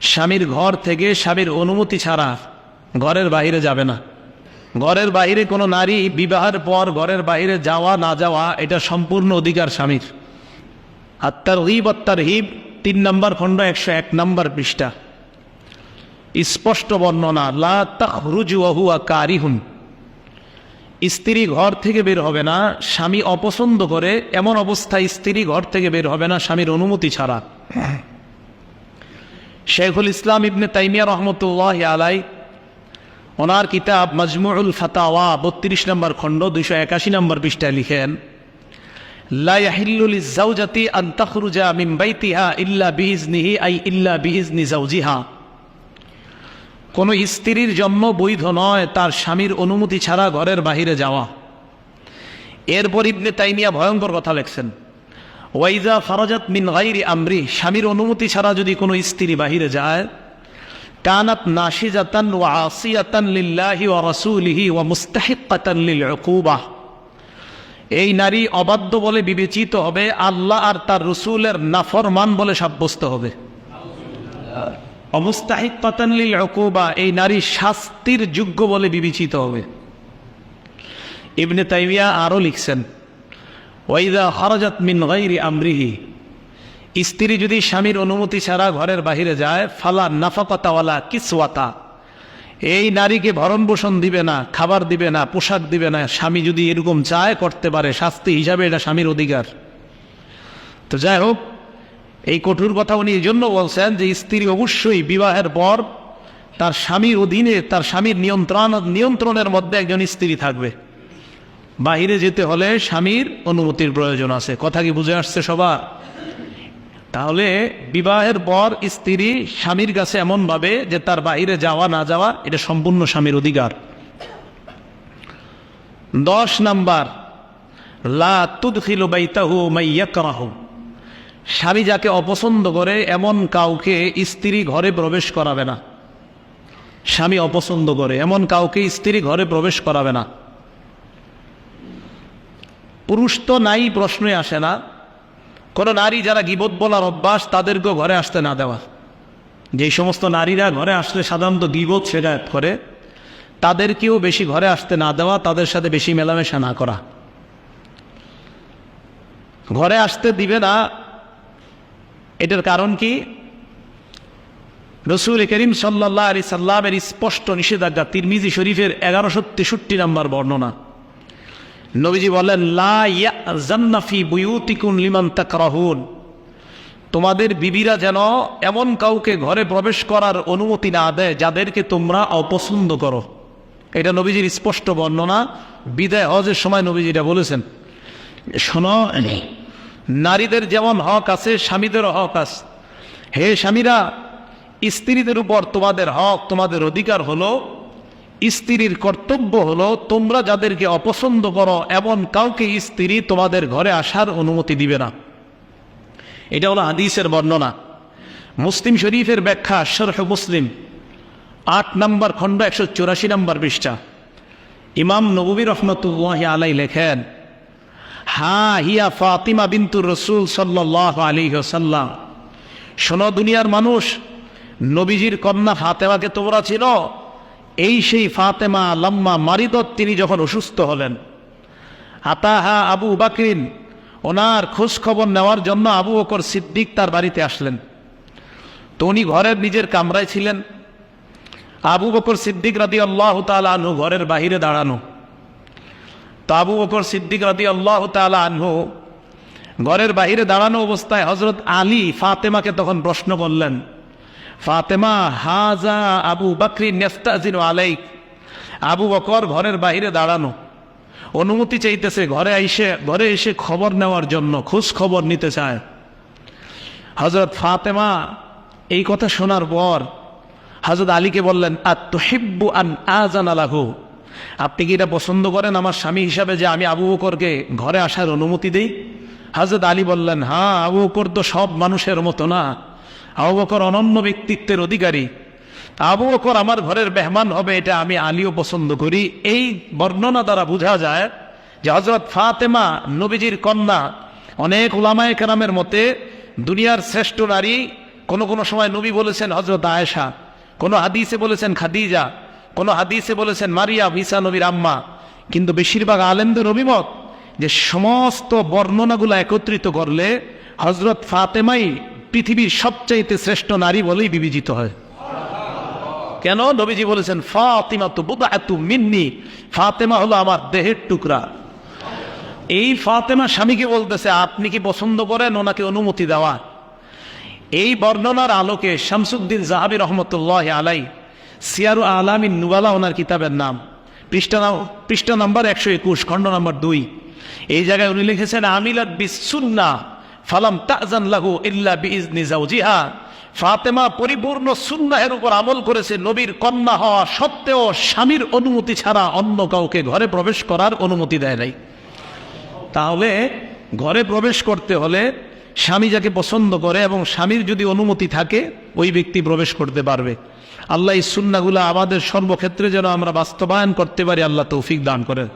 স্বামীর ঘর থেকে স্বামীর অনুমতি ছাড়া ঘরের বাইরে যাবে না। ঘরের বাইরে কোনো নারী বিবাহের পর ঘরের বাইরে যাওয়া, না যাওয়া, এটা সম্পূর্ণ অধিকার স্বামীর। আত্মার হিব আত্মার হিব, তিন নম্বর খণ্ড, একশো এক নম্বর পৃষ্ঠা। স্পষ্ট বর্ণনা, লা কারিহুন। স্ত্রী ঘর থেকে বের হবে না, স্বামী অপছন্দ করে, এমন অবস্থায় স্ত্রী ঘর থেকে বের হবে না, স্বামীর অনুমতি ছাড়া। শেখুল ইসলাম ইবনে তাইমিয়া রহমতুল্লাহ আলাই, ওনার কিতাব মজমুউল ফাতাওয়া, বত্রিশ নম্বর খণ্ড, দুইশো একাশি নম্বর পৃষ্ঠায় লিখেন, লা ইয়াহিল্লু লিজাওজাতি আন তাখরুজা মিন বাইতিহা ইল্লা আই ইল্লা কোনো স্ত্রীর জন্ম বৈধ নয়, তার স্বামীর অনুমতি ছাড়া ঘরের বাহিরে যাওয়া। এরপর ইবনে তাইমিয়া ভয়ঙ্কর কথা লেখছেন। ওয়াইজা ফারাজাত মিন গাইরি আমরি, স্বামীর অনুমতি ছাড়া যদি কোনো স্ত্রী বাহিরে যায়, কানাত নাশিজাতান ওয়া আসিয়াতান লিল্লাহি ওয়া রাসূলিহি ওয়া মুস্তাহিক্কাতান লিল উকুবাহ এই নারী অবাধ্য বলে বিবেচিত হবে, আল্লাহ আর তার রসুলের নাফরমান বলে সাব্যস্ত হবে। অবস্তাহিক পাতানলিল অকুবা এই নারী শাস্তির যোগ্য বলে বিবেচিত হবে। ইবনে তাইমিয়া আরও লিখছেন ওয়াইদা হরজাত মিন গাইরি আমরিহি। স্ত্রী যদি স্বামীর অনুমতি ছাড়া ঘরের বাহিরে যায়, ফালা নাফাকতাওয়ালা কিসওয়াতা। এই নারীকে ভরণ পোষণ দিবে না, খাবার দিবে না, পোশাক দিবে না, স্বামী যদি এরকম চায়, করতে পারে, শাস্তি হিসাবে এটা স্বামীর অধিকার। তো যাই হোক, এই কঠোর কথা উনি এই জন্য বলছেন যে স্ত্রী অবশ্যই বিবাহের পর তার স্বামীর অধীনে, তার স্বামীর নিয়ন্ত্রণ, নিয়ন্ত্রণের মধ্যে একজন স্ত্রী থাকবে। বাহিরে যেতে হলে স্বামীর অনুমতির প্রয়োজন আছে। কথা কি বুঝে আসছে সবার? তাহলে বিবাহের পর স্ত্রী স্বামীর কাছে এমনভাবে যে তার বাইরে যাওয়া না যাওয়া, এটা সম্পূর্ণ স্বামীর অধিকার। দশ নাম্বার, লা স্বামী যাকে অপছন্দ করে, এমন কাউকে স্ত্রী ঘরে প্রবেশ করাবে না। স্বামী অপছন্দ করে, এমন কাউকে স্ত্রী ঘরে প্রবেশ করাবে না। পুরুষ তো নাই, প্রশ্নই আসে না। কোনো নারী যারা গিবত বলার অভ্যাস, তাদেরকেও ঘরে আসতে না দেওয়া। যেই সমস্ত নারীরা ঘরে আসলে সাধারণত গিবত শেখায়ত করে, তাদেরকেও বেশি ঘরে আসতে না দেওয়া, তাদের সাথে বেশি মেলামেশা না করা। ঘরে আসতে দিবে না, এটার কারণ কি? রসুল করিম সাল্লাহ আলি সাল্লামের স্পষ্ট নিষেধাজ্ঞা, তিরমিজি শরীফের এগারোশো তেষট্টি নম্বর বর্ণনা। নবীজি বলেন, লা জান্নাফি বুয়ুতিকুন লিমান তাকরাহুন। তোমাদের বিবিরা যেন এমন কাউকে ঘরে প্রবেশ করার অনুমতি না দেয়, যাদেরকে তোমরা অপছন্দ করো। এটা নবীজির স্পষ্ট বর্ণনা। বিদায় হজের সময় নবীজিরা বলেছেন। শোনো, নারীদের যেমন হক আছে, স্বামীদেরও হক আছে। হে স্বামীরা, স্ত্রীদের উপর তোমাদের হক, তোমাদের অধিকার হলো স্ত্রীর কর্তব্য হলো, তোমরা যাদেরকে অপছন্দ করো, এমন কাউকে স্ত্রী তোমাদের ঘরে আসার অনুমতি দিবে না। এটা হলো হাদিসের বর্ণনা। মুসলিম শরীফের ব্যাখ্যা, শরহ মুসলিম, আট নম্বর খণ্ড, একশো চুরাশি নম্বর পৃষ্ঠা। ইমাম নবী রহমতুল্লাহ আলাই লেখেন, হা হিয়া ফাতিমা বিন্তুর রসুল সাল্লাহ আলী সাল্লাম শোনো দুনিয়ার মানুষ, নবীজির কন্যা ফাতেমাকে তোমরা ছিল এই সেই ফাতেমা লম্মা মারিদত তিনি যখন অসুস্থ হলেন। আতাহা আবু বাকরিন, ওনার খোঁজ খবর নেওয়ার জন্য আবু বকর সিদ্দিক তার বাড়িতে আসলেন। তো উনি ঘরের নিজের কামরায় ছিলেন। আবু বকর সিদ্দিক রাদি আল্লাহ তালু ঘরের বাহিরে দাঁড়ানো। তো আবু বকর সিদ্দিক রাদি আল্লাহ আনহু ঘরের বাহিরে দাঁড়ানো অবস্থায় হজরত আলী ফাতেমাকে তখন প্রশ্ন করলেন ফাতেমা, হাজা আবু বাকরি নেস্তাজিন আলাইক। আবু বকর ঘরের বাহিরে দাঁড়ানো। অনুমতি চাইতেছে, ঘরে এসে ঘরে এসে খবর নেওয়ার জন্য, খোঁজ খবর নিতে চায়। হজরত ফাতেমা এই কথা শোনার পর হজরত আলীকে বললেন আত্মহিব্বু আন আজান আলাহু আপনি কি এটা পছন্দ করেন আমার স্বামী হিসাবে যে আমি আবু বকরকে ঘরে আসার অনুমতি দেই? হজরত আলী বললেন হ্যাঁ আবু বকর তো সব মানুষের মতো না। আবু বকর অনন্য ব্যক্তিত্বের অধিকারী। আবু বকর আমার ঘরের মেহমান হবে, এটা আমি আলীও পছন্দ করি। এই বর্ণনা দ্বারা বোঝা যায় যে হজরত ফাতেমা নবীজির কন্যা, অনেক ওলামায় কেরামের মতে দুনিয়ার শ্রেষ্ঠ নারী, কোনো কোনো সময় নবী বলেছেন হজরত আয়েশা, কোনো হাদিসে বলেছেন খাদিজা, কোনো হাদিসে বলেছেন মারিয়া ভিসা নবীর আম্মা। কিন্তু বেশিরভাগ আলেমদের অভিমত যে সমস্ত বর্ণনাগুলো একত্রিত করলে হজরত ফাতেমাই পৃথিবীর সবচাইতে শ্রেষ্ঠ নারী বলেই বিবেচিত হয়। কেন? নবীজি বলেছেন ফাতিমা তু বুদাতু মিন্নি, ফাতেমা হলো আমার দেহের টুকরা। এই ফাতেমা স্বামীকে বলতেছে, আপনি কি পছন্দ করেন? ওনাকে অনুমতি দেওয়া। এই বর্ণনার আলোকে শামসুদ্দিন জাহাবি রহমতুল্লাহ আলাই, সিয়ারু আলামিন নুবালা, ওনার কিতাবের নাম। পৃষ্ঠা পৃষ্ঠা নাম্বার একশো একুশ, খণ্ড নাম্বার দুই। এই জায়গায় উনি লিখেছেন, আমিলাত বিসুন্না ফালাম তাজান লাহু ইল্লা বিইজনি জাওজিহা ফাতেমা পরিপূর্ণ সুন্নাহের উপর আমল করেছে, নবীর কন্যা হওয়া সত্ত্বেও স্বামীর অনুমতি ছাড়া অন্য কাউকে ঘরে প্রবেশ করার অনুমতি দেয় নাই। তাহলে ঘরে প্রবেশ করতে হলে স্বামী যাকে পছন্দ করে এবং স্বামীর যদি অনুমতি থাকে, ওই ব্যক্তি প্রবেশ করতে পারবে। আল্লাহ এই সুন্নাগুলো আমাদের সর্বক্ষেত্রে যেন আমরা বাস্তবায়ন করতে পারি, আল্লাহ তৌফিক দান করেন।